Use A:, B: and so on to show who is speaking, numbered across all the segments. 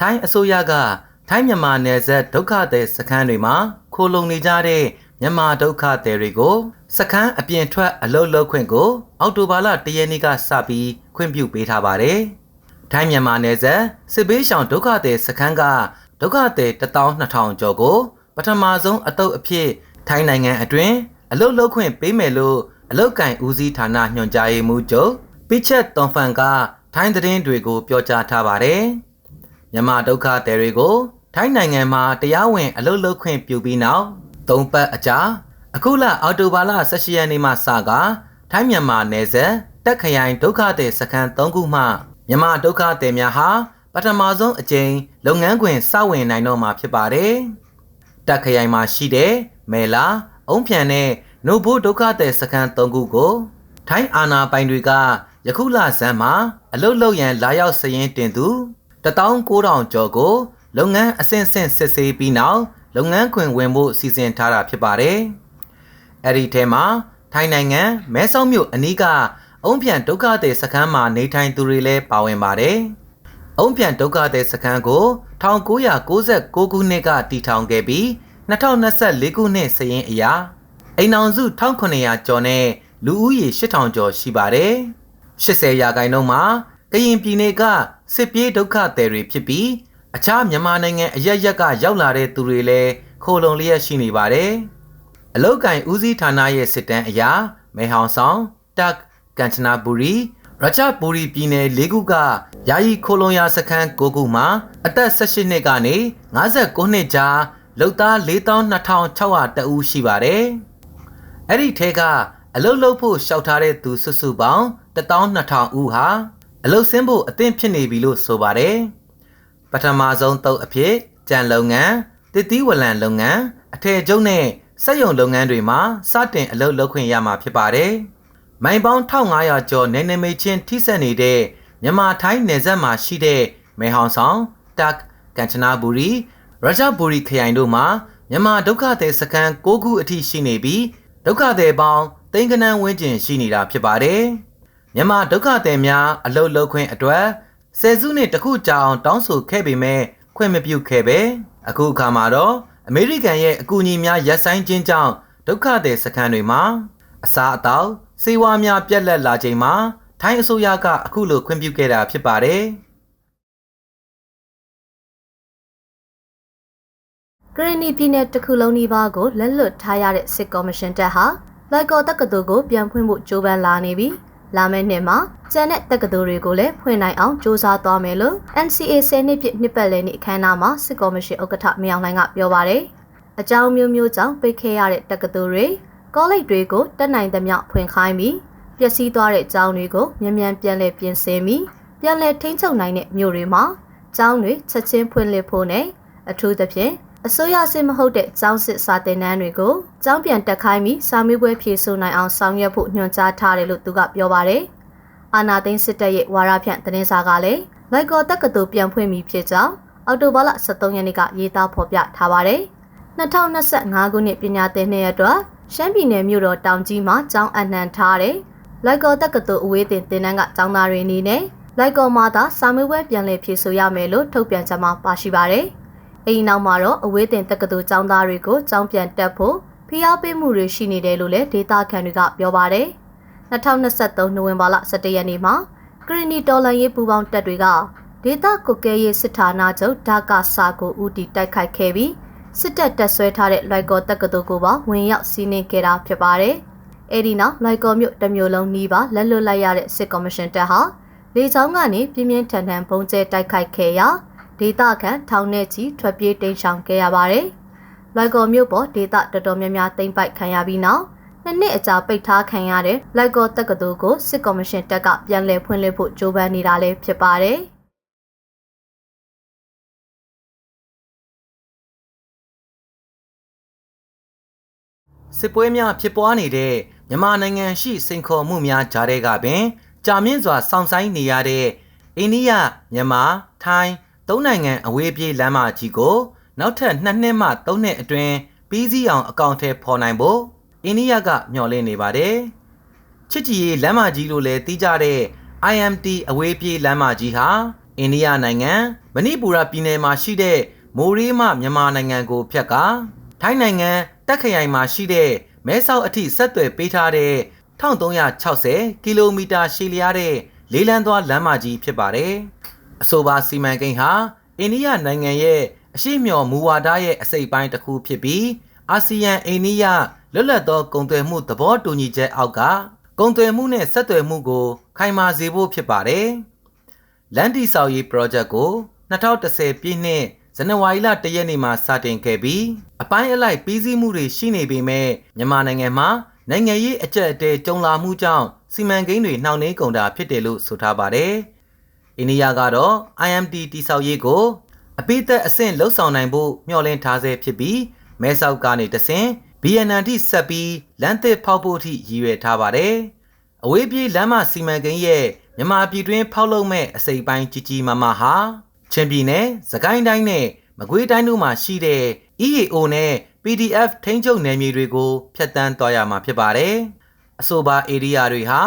A: ထိုင်းအစိုးရကထိုင်းမြန်မာနယ်စပ်ဒုက္ခသည်စခန်းတွေမှာခိုလုံနေကြတဲ့မြန်မာဒုက္ခသည်တွေကိုစခန်းအပြင်ထွက်အလုပ်လုပ်ခွင့်ကို အောက်တိုဘာလ၁ရက်နေ့ကစပြီးခွင့်ပြုပေးထားပါတယ်။ထိုင်းမြန်မာနယ်စပ်စစ်ဘေးရှောင်ဒုက္ခသည်စခန်းကဒုက္ခသည်12000ကျော်ကို ပထမဆုံးအတုပ်အဖြစ်ထိုင်းနိုင်ငံအတွင်းအလုပ်လုပ်ခွင့်ပေးမယ်လို့အလုတ်ကင်ဦးစီးဌာနညွှန်ကြားရေးမှူးချုပ်ပိချက်တွန်ဖန်ကထိုင်းသတင်းတွေကိုပြောကြားထားပါတယ်။ မြန်မာဒုက္ခသည်တွေကိုထိုင်းနိုင်ငံမှာတရားဝင်အလုပ်လုပ်ခွင့်ပြုပြီးနောက်သုံးပတ်အကြာအခုလအောက်တိုဘာလ18ရက်နေ့မှစကထိုင်းမြန်မာနယ်စပ်တက်ခရိုင်ဒုက္ခသည်စခန်း3ခုမှမြန်မာဒုက္ခသည်များဟာပထမဆုံးအကြိမ်လုပ်ငန်းခွင်စဝင်နိုင်တော့မှာဖြစ်ပါတယ်။တက်ခရိုင်မှာရှိတဲ့မဲလာအုံးဖြန်နဲ့နိုဘိုဒုက္ခသည်စခန်း3ခုကိုထိုင်းအာဏာပိုင်တွေကယခုလဇန်မှာအလုတ်လုတ်ရန်လာရောက်စရင်တင်သူ 19000ကျော်ကိုလုပ်ငန်းအဆင့်ဆင့်စစ်ဆေးပြီးနောက်လုပ်ငန်းခွင်ဝင်ဖို့စီစဉ်ထားတာဖြစ်ပါတယ်။အဲ့ဒီထဲမှာထိုင်းနိုင်ငံမဲဆောက်မြို့အနီးကအုံဖြန်ဒုက္ခသည်စခန်းမှာနေထိုင်သူတွေလည်းပါဝင်ပါတယ်။အုံဖြန်ဒုက္ခသည်စခန်းကို1996ခုနှစ်ကတည်ထောင်ခဲ့ပြီး2024ခုနှစ်စရင်အရာအိမ်အောင်စု1900ကျော်နဲ့လူဦးရေ8000ကျော်ရှိပါတယ်။80ရာခိုင်နှုန်းမှာကရင်ပြည်နယ်က စစ်ပြေးဒုက္ခသည်တွေဖြစ်ပြီးအခြားမြန်မာနိုင်ငံအရက်ရက်ကရောက်လာတဲ့သူတွေလည်းခိုလုံလျက်ရှိနေပါတယ်။အလောက်ကင်ဦးစီးဌာနရဲ့စစ်တမ်းအရမဲဟောင်ဆောင်တက်ကန်ချနာဘူရီရချဘူရီပြည်နယ်၄ခုကယာယီခိုလုံရာစခန်း၉ခုမှာအသက်18နှစ်ကနေ59နှစ်ကြားလုံသား42,600တဦးရှိပါတယ်။အဲ့ဒီထဲကအလုတ်လုတ်ဖို့ရှောက်ထားတဲ့သူစုစုပေါင်း12,000ဦးဟာ အလုတ်ဆင်းဖို့အသင့်ဖြစ်နေပြီလို့ဆိုပါတယ်။ပထမဆုံးတုပ်အဖြစ်ကြံလုပ်ငန်းတည်တည်ဝလံလုပ်ငန်းအထည်ချုပ်နဲ့စက်ရုံလုပ်ငန်းတွေမှာစတင်အလုပ်လုပ်ခွင့်ရမှာဖြစ်ပါတယ်။မိုင်ပေါင်း1500ကျော်နေနေမေချင်းထိစပ်နေတဲ့မြန်မာထိုင်းနယ်စပ်မှာရှိတဲ့မဲဟောင်ဆောင်တက်ကန်ချနာဘူရီရဂျဘူရီခရိုင်တို့မှာမြန်မာဒုက္ခသည်စခန်း6ခုအထိရှိနေပြီးဒုက္ခသည်ပေါင်းသိန်းကနန်းဝန်းကျင်ရှိနေတာဖြစ်ပါတယ်။ မြန်မာဒုက္ခသည်များအလုတ်လုခွင့်အတွက်ဆယ်စုနှစ်တခုကြာအောင်တောင်းဆိုခဲ့ပေမဲ့ခွင့်မပြုခဲ့ပဲအခုအခါမှာတော့အမေရိကန်ရဲ့အကူအညီများရပ်ဆိုင်းခြင်းကြောင့်ဒုက္ခသည်စခန်းတွေမှာအစားအသောက်စေဝါများပြက်လက်လာချိန်မှာထိုင်းအစိုးရကအခုလိုခွင့်ပြုခဲ့တာဖြစ်ပါတယ်။
B: ကရင်နီပြည်နယ်တစ်ခုလုံးနီးပါးကိုလက်လွတ်ထားရတဲ့စစ်ကော်မရှင်တပ်ဟာလိုက်ကော်တက္ကသိုလ်ကိုပြန်ဖွင့်ဖို့ကြိုးပမ်းလာနေပြီး လာမယ့်နှစ်မှာကျန်တဲ့တက္ကသိုလ်တွေကိုလည်းဖွင့်နိုင်အောင်စ조사သွားမယ်လို့ NCA 10နှစ်ပြည့်နှစ်ပတ်လည်နေ့အခမ်းအနားမှာစစ်ကော်မရှင်ဥက္ကဋ္ဌမြောင်လှိုင်ကပြောပါရယ်အကြောင်းမျိုးမျိုးကြောင့်ပိတ်ခဲ့ရတဲ့တက္ကသိုလ်တွေကောလိပ်တွေကိုတက်နိုင်သမျှဖွင့်ခိုင်းပြီးပျက်စီးသွားတဲ့အကြောင်းတွေကိုမြန်မြန်ပြန်လည်ပြင်ဆင်ပြီးပြန်လည်ထိန်းချုပ်နိုင်တဲ့မြို့တွေမှာကျောင်းတွေချက်ချင်းဖွင့်လှစ်ဖို့နဲ့အထူးသဖြင့် အစိုးရစစ်မဟုတ်တဲ့ကျောင်းစစ်စာတင်တန်းတွေကိုကျောင်းပြန်တက်ခိုင်းပြီးစာမေးပွဲဖြေဆိုနိုင်အောင်ဆောင်ရွက်ဖို့ညွှန်ကြားထားတယ်လို့သူကပြောပါတယ်။အာနာသိန်းစစ်တပ်ရဲ့ဝါရဖြန့်သတင်းစာကလည်းလိုက်ကော်တက္ကသိုလ်ပြန်ဖွင့်ပြီးဖြစ်ကြောင်းအော်တိုဘာလ23ရက်နေ့ကရေးသားဖော်ပြထားပါတယ်။2025ခုနှစ်ပညာသင်နှစ်ရက်အတွက်ရှမ်းပြည်နယ်မြို့တော်တောင်ကြီးမှာကျောင်းအနှံထားတဲ့လိုက်ကော်တက္ကသိုလ်အဝေးတင်သင်တန်းကကျောင်းသားတွေအနေနဲ့လိုက်ကော်မှာသာစာမေးပွဲပြန်လည်ဖြေဆိုရမယ်လို့ထုတ်ပြန်ချက်မှာပါရှိပါတယ်။ အဲဒီနောက်မှာတော့အဝေးတင်တက္ကသိုလ်ကျောင်းသားတွေကိုကျောင်းပြန်တက်ဖို့ဖိအားပေးမှုတွေရှိနေတယ်လို့လည်းဒေတာခန်တွေကပြောပါတယ်။2023နိုဝင်ဘာလ17ရက်နေ့မှာကရီနီတော်လန်ရေးပူပေါင်းတပ်တွေကဒေတာကုကဲရေးစစ်ဌာနချုပ်ဒါကာစာကိုဦးတီတိုက်ခိုက်ခဲ့ပြီးစစ်တပ်တပ်ဆွဲထားတဲ့လိုက်ကော်တက္ကသိုလ်ကိုပါဝင်ရောက်စီးနင်းခဲ့တာဖြစ်ပါတယ်။အဲဒီနောက်လိုက်ကော်မြို့တမျိုးလုံးနီးပါလက်လွတ်လိုက်ရတဲ့စစ်ကော်မရှင်တပ်ဟာလေကြောင်းကနေပြင်းပြင်းထန်ထန်ပုံကျဲတိုက်ခိုက်ခဲ့ရာ ဒေသခံထောင်နဲ့ချီထွက်ပြေးတိမ်းရှောင်ခဲ့ရပါတယ်။လိုက်ကော်မြို့ပေါ်ဒေသတော်တော်များများသိမ်းပိုက်ခံရပြီးနောက်နှစ်နှစ်အကြာပိတ်ထားခံရတဲ့လိုက်ကော်တက္ကသိုလ်ကိုစစ်ကော်မရှင်တပ်ကပြန်လည်ဖွင့်လှစ်ဖို့ကြိုးပမ်းနေတာလည်းဖြစ်ပါတယ်။
A: စစ်ပွဲများဖြစ်ပွားနေတဲ့မြန်မာနိုင်ငံရှိစိန်ခေါ်မှုများကြားတဲ့ကပင် ကြာမြင့်စွာစောင့်ဆိုင်နေရတဲ့အိန္ဒိယမြန်မာထိုင်း သုံးနိုင်ငံအဝေးပြေးလမ်းမကြီးကိုနောက်ထပ်2နှစ်မှ3နှစ်အတွင်းပြီးစီးအောင်အကောင့်ထဲပေါ်နိုင်ဖို့အိန္ဒိယကမျှော်လင့်နေပါတယ်။ချစ်ကြည်ရေးလမ်းမကြီးလို့လည်းသိကြတဲ့ IMT အဝေးပြေးလမ်းမကြီးဟာအိန္ဒိယနိုင်ငံမဏိပူရပြည်နယ်မှာရှိတဲ့မိုးရေးမမြန်မာနိုင်ငံကိုဖြတ်ကာထိုင်းနိုင်ငံတက်ခရိုင်မှာရှိတဲ့မဲဆောက်အထိဆက်သွယ်ပေးထားတဲ့1360ကီလိုမီတာရှည်လျားတဲ့လေးလန်းသွားလမ်းမကြီးဖြစ်ပါတယ်။ အဆိုပါစီမံကိန်းဟာအိန္ဒိယနိုင်ငံရဲ့အရှိမျှော်မူဝါဒရဲ့အစိတ်ပိုင်းတစ်ခုဖြစ်ပြီးအာဆီယံအိန္ဒိယလွတ်လပ်သောကုန်သွယ်မှုသဘောတူညီချက်အောက်ကကုန်သွယ်မှုနဲ့ဆက်သွယ်မှုကို ခိုင်မာစေဖို့ဖြစ်ပါတယ်။လန်တီဆောက်ရေး project ကို2010ပြည့်နှစ်ဇန်နဝါရီလ1ရက်နေ့မှာစတင်ခဲ့ပြီးအပိုင်းအလိုက်ပြီးစီးမှုတွေရှိနေပေမဲ့မြန်မာနိုင်ငံမှာနိုင်ငံရေးအကြက်အတဲကြုံလာမှုကြောင့်စီမံကိန်းတွေနှောင့်နှေးကုန်တာဖြစ်တယ်လို့ဆိုထားပါတယ်။ အိန္ဒိယကတော့ IMT တိဆောက်ရေးကိုအပိသက်အဆင့်လှုပ်ဆောင်နိုင်ဖို့မျှော်လင့်ထားဆဲဖြစ်ပြီးမဲဆောက်ကနေတဆင့် BNN ထိဆက်ပြီးလမ်းသစ်ဖောက်ဖို့ထိရည်ရွယ်ထားပါတယ်။အဝေးပြေးလမ်းမစီမံကိန်းရဲ့မြန်မာပြည်တွင်းဖောက်လုပ်မဲ့အစိပ်ပိုင်းကြီးကြီးမားမားဟာချင်းပြည်နယ်၊စကိုင်းတိုင်းနဲ့မကွေးတိုင်းတို့မှာရှိတဲ့ EAO နဲ့ PDF ထိန်းချုပ်နယ်မြေတွေကိုဖျက်ဆီးသွားရမှာဖြစ်ပါတယ်။အဆိုပါဧရိယာတွေဟာ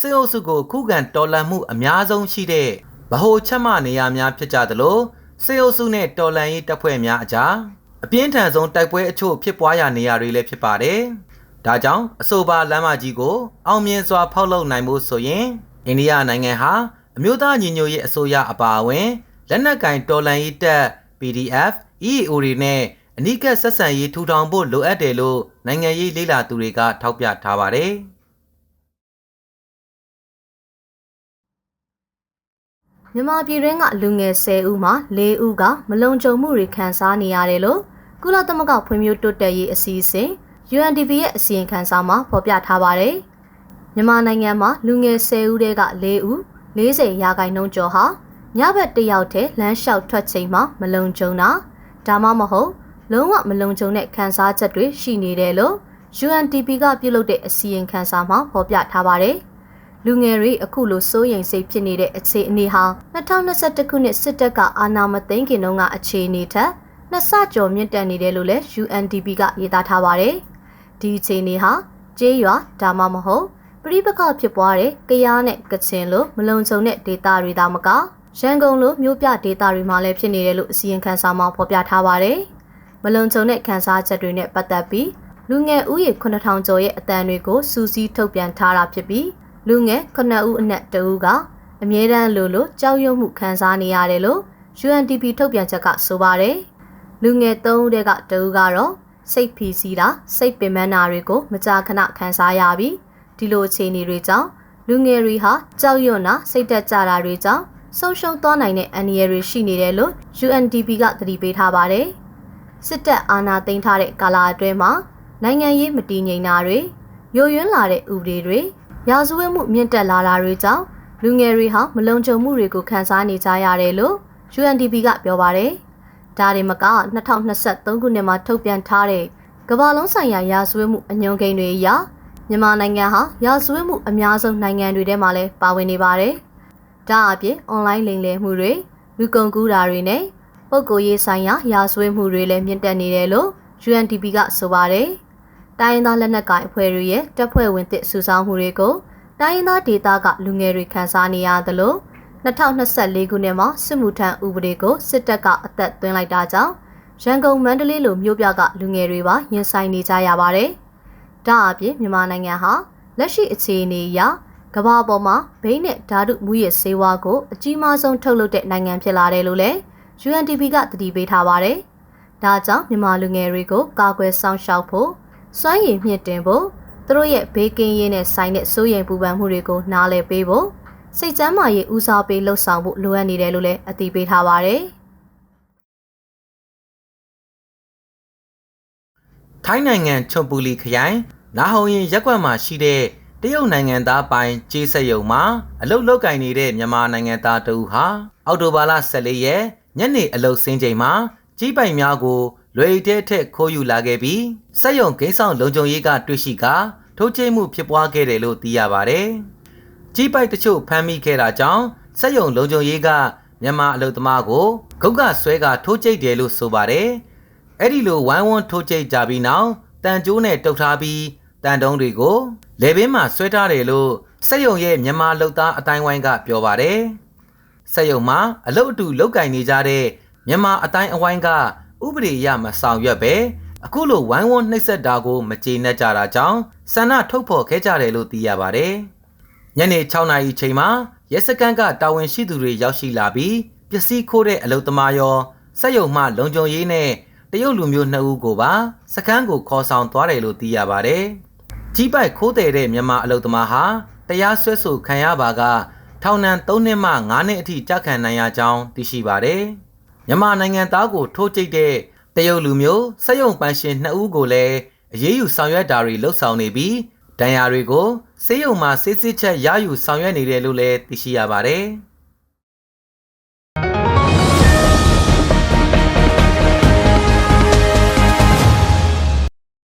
A: စစ်အုပ်စုကိုခုခံတော်လှန်မှုအများဆုံးရှိတဲ့ ဗဟိုချက်မနေရာများဖြစ်ကြသလိုစစ်အုပ်စုနဲ့တော်လှန်ရေးတပ်ဖွဲ့များအကြားအပြင်းထန်ဆုံးတိုက်ပွဲအချို့ဖြစ်ပွားရာနေရာတွေလည်းဖြစ်ပါတယ်။ဒါကြောင့်အဆိုပါလမ်းမကြီးကို အောင်မြင်စွာဖောက်လုပ်နိုင်ဖို့ဆိုရင်အိန္ဒိယနိုင်ငံဟာအမျိုးသားညီညွတ်ရေးအစိုးရအပါအဝင်လက်နက်ကင်တော်လှန်ရေးတပ် PDF EAO တွေနဲ့အနိကဆက်ဆံရေးထူထောင်ဖို့လိုအပ်တယ်လို့နိုင်ငံရေးလေ့လာသူတွေကထောက်ပြထားပါတယ်။
B: မြန်မာပြည်တွင်းကလူငယ်10ဦးမှာ4ဦးကမလုံခြုံမှုတွေခံစားနေရတယ်လို့ကုလသမဂ္ဂဖွံ့ဖြိုးတိုးတက်ရေးအစီအစဉ် UNDP ရဲ့အစီရင်ခံစာမှာဖော်ပြထားပါတယ်။မြန်မာနိုင်ငံမှာလူငယ်10ဦးတဲက4ဦး40ရာခိုင်နှုန်းကျော်ဟာညဘက်တစ်ယောက်တည်းလမ်းလျှောက်ထွက်ချိန်မှာမလုံခြုံတာဒါမှမဟုတ်လုံးဝမလုံခြုံတဲ့ခံစားချက်တွေရှိနေတယ်လို့ UNDP ကပြုလုပ်တဲ့အစီရင်ခံစာမှာဖော်ပြထားပါတယ်။ လူငယ်တွေအခုလိုစိုးရိမ်စိတ်ဖြစ်နေတဲ့အခြေအနေဟာ2021ခုနှစ်စစ်တပ်ကအာဏာမသိမ်းခင်တုန်းကအခြေအနေထက်နှစ်ဆကျော်မြင့်တက်နေတယ်လို့လည်း UNDP ကရေးသားထားပါတယ်။ဒီအခြေအနေဟာကျေးရွာဒါမှမဟုတ်ပြိပခဖြစ်ပွားတဲ့ကရားနဲ့ကချင်လိုမလုံခြုံတဲ့ဒေသတွေသာမကရန်ကုန်လိုမြို့ပြဒေသတွေမှာလည်းဖြစ်နေတယ်လို့အစီရင်ခံစာမှာဖော်ပြထားပါတယ်။မလုံခြုံတဲ့ခန်းစားချက်တွေနဲ့ပတ်သက်ပြီးလူငယ်ဦးရေ9000ကျော်ရဲ့အတန်တွေကိုစူးစီးထုတ်ပြန်ထားတာဖြစ်ပြီး လူငယ်9ဦးအနက်2ဦးကအမြဲတမ်းလိုလိုကြောက်ရွံ့မှုခံစားနေရတယ်လို့ UNDP ထုတ်ပြန်ချက်ကဆိုပါတယ်။လူငယ်3ဦးတည်းက2ဦးကတော့စိတ်ဖီစီးတာစိတ်ပင်ပန်းတာတွေကိုမကြာခဏခံစားရပြီးဒီလိုအခြေအနေတွေကြောင့်လူငယ်တွေဟာကြောက်ရွံ့တာစိတ်တက်ကြတာတွေကြောင့်ဆုံးရှုံးသွားနိုင်တဲ့အန္တရာယ်တွေရှိနေတယ်လို့ UNDP ကသတိပေးထားပါတယ်။စစ်တပ်အာဏာသိမ်းထားတဲ့ကာလအတွင်းမှာနိုင်ငံရေးမတည်ငြိမ်တာတွေယိုယွင်းလာတဲ့ဥပဒေတွေ ရာဇဝတ်မှုမြင့်တက်လာတာတွေကြောင့်လူငယ်တွေဟာမလုံခြုံမှုတွေကိုခံစားနေကြရတယ်လို့ UNDP ကပြောပါတယ်။ဒါတွေမက2023ခုနှစ်မှာထုတ်ပြန်ထားတဲ့ကမ္ဘာလုံးဆိုင်ရာရာဇဝတ်မှုအညွှန်းကိန်းတွေအရမြန်မာနိုင်ငံဟာရာဇဝတ်မှုအများဆုံးနိုင်ငံတွေထဲမှာလည်းပါဝင်နေပါတယ်။ဒါအပြင်အွန်လိုင်းလိမ်လည်မှုတွေလူကုန်ကူးတာတွေနဲ့ပုဂ္ဂိုလ်ရေးဆိုင်ရာရာဇဝတ်မှုတွေလည်းမြင့်တက်နေတယ်လို့ UNDP ကဆိုပါတယ်။ တိုင်းရင်းသားလက်နက်ကိုင်အဖွဲ့တွေရဲ့တပ်ဖွဲ့ဝင်သစ်စုဆောင်းမှုတွေကိုတိုင်းရင်းသားဒေသကလူငယ်တွေခန်းစားနေရသလို2024ခုနှစ်မှာစစ်မှုထမ်းဥပဒေကိုစစ်တပ်ကအသက်သွင်းလိုက်တာကြောင့်ရန်ကုန်မန္တလေးလိုမြို့ပြကလူငယ်တွေပါရင်ဆိုင်နေကြရပါတယ်။ဒါအပြင်မြန်မာနိုင်ငံဟာလက်ရှိအခြေအနေအရကမ္ဘာပေါ်မှာဘိန်းနဲ့ဓာတုမူရစ်ဆေးဝါးကိုအကြီးမားဆုံးထုတ်လုပ်တဲ့နိုင်ငံဖြစ်လာတယ်လို့လည်း UNDP ကတတိပေးထားပါတယ်။ဒါကြောင့်မြန်မာလူငယ်တွေကိုကာကွယ်ဆောင်ရှောက်ဖို့ စွမ်းရည်မြင့်တင်ဖို့သူတို့ရဲ့ဘေးကင်းရေးနဲ့ဆိုင်တဲ့စိုးရိမ်ပူပန်မှုတွေကိုနားလည်ပေးဖို့စိတ်ကျန်းမာရေးဦးစားပေးလှုပ်ဆောင်ဖို့လိုအပ်နေတယ်လို့လည်းအသိပေးထားပါတယ်။
A: ထိုင်းနိုင်ငံချွန်ပူလီခရိုင်နာဟုံရင်ရက်ကွက်မှာရှိတဲ့တရုတ်နိုင်ငံသားပိုင်ကြေးစက်ရုံမှာအလုတ်လုတ်ကင်နေတဲ့မြန်မာနိုင်ငံသားတဦးဟာအော်တိုဘာလ14ရက်ညနေအလုတ်ဆင်းချိန်မှာကြီးပိုင်များကို လွယ်တဲ့ထက်ခိုးယူလာခဲ့ပြီးစက်ရုံဂိမ်းဆောင်လုံခြုံရေးကတွေ့ရှိကထိုးချိတ်မှုဖြစ်ပွားခဲ့တယ်လို့သိရပါတယ်။ကြီးပိုက်တချို့ဖမ်းမိခဲ့တာကြောင့်စက်ရုံလုံခြုံရေးကမြန်မာအလုတ်သမားကိုဂုတ်ကဆွဲကထိုးချိတ်တယ်လို့ဆိုပါတယ်။အဲ့ဒီလိုဝိုင်းဝန်းထိုးချိတ်ကြပြီးနောက်တန်ကြိုးနဲ့တုတ်ထားပြီးတန်တုံးတွေကိုလေဘင်းမှာဆွဲထားတယ်လို့စက်ယုံရဲ့မြန်မာလုံသားအတိုင်းဝိုင်းကပြောပါတယ်စက်ရုံမှာအလုပ်အတူလုပ်ကင်နေကြတဲ့မြန်မာအတိုင်းအဝိုင်းက ဥပဒေအရမဆောင်ရွက်ပဲအခုလိုဝိုင်းဝန်းနှိပ်စက်တာကိုမကျေနပ်ကြတာကြောင့်ဆန္ဒထုတ်ဖော်ခဲ့ကြတယ်လို့သိရပါတယ်။ညနေ6နာရီချိန်မှာရဲစခန်းကတာဝန်ရှိသူတွေရောက်ရှိလာပြီးပစ္စည်းခိုးတဲ့အလုပ်သမားရောစက်ရုံမှလုံခြုံရေးနဲ့တရုတ်လူမျိုးနှစ်ဦးကိုပါစခန်းကိုခေါ်ဆောင်သွားတယ်လို့သိရပါတယ်။ကြီးပိုက်ခိုးတဲ့တဲ့မြန်မာအလုပ်သမားဟာတရားစွဲဆိုခံရပါကထောင်ဒဏ်3နှစ်မှ5နှစ်အထိကြာခံနိုင်ရကြောင်းသိရှိပါတယ်။ မြန်မာနိုင်ငံသားကိုထိုးကျိတ်တဲ့တရုတ်လူမျိုးစက်ရုံပန်းရှင်2ဦးကိုလည်းအရေးယူဆောင်ရွက်တာတွေလှုပ်ဆောင်နေပြီးဒဏ်ရာတွေကိုစေယုံမှာစစ်စစ်ချက်ရယူဆောင်ရွက်နေတယ်လို့လည်းသိရှိရပါတယ်။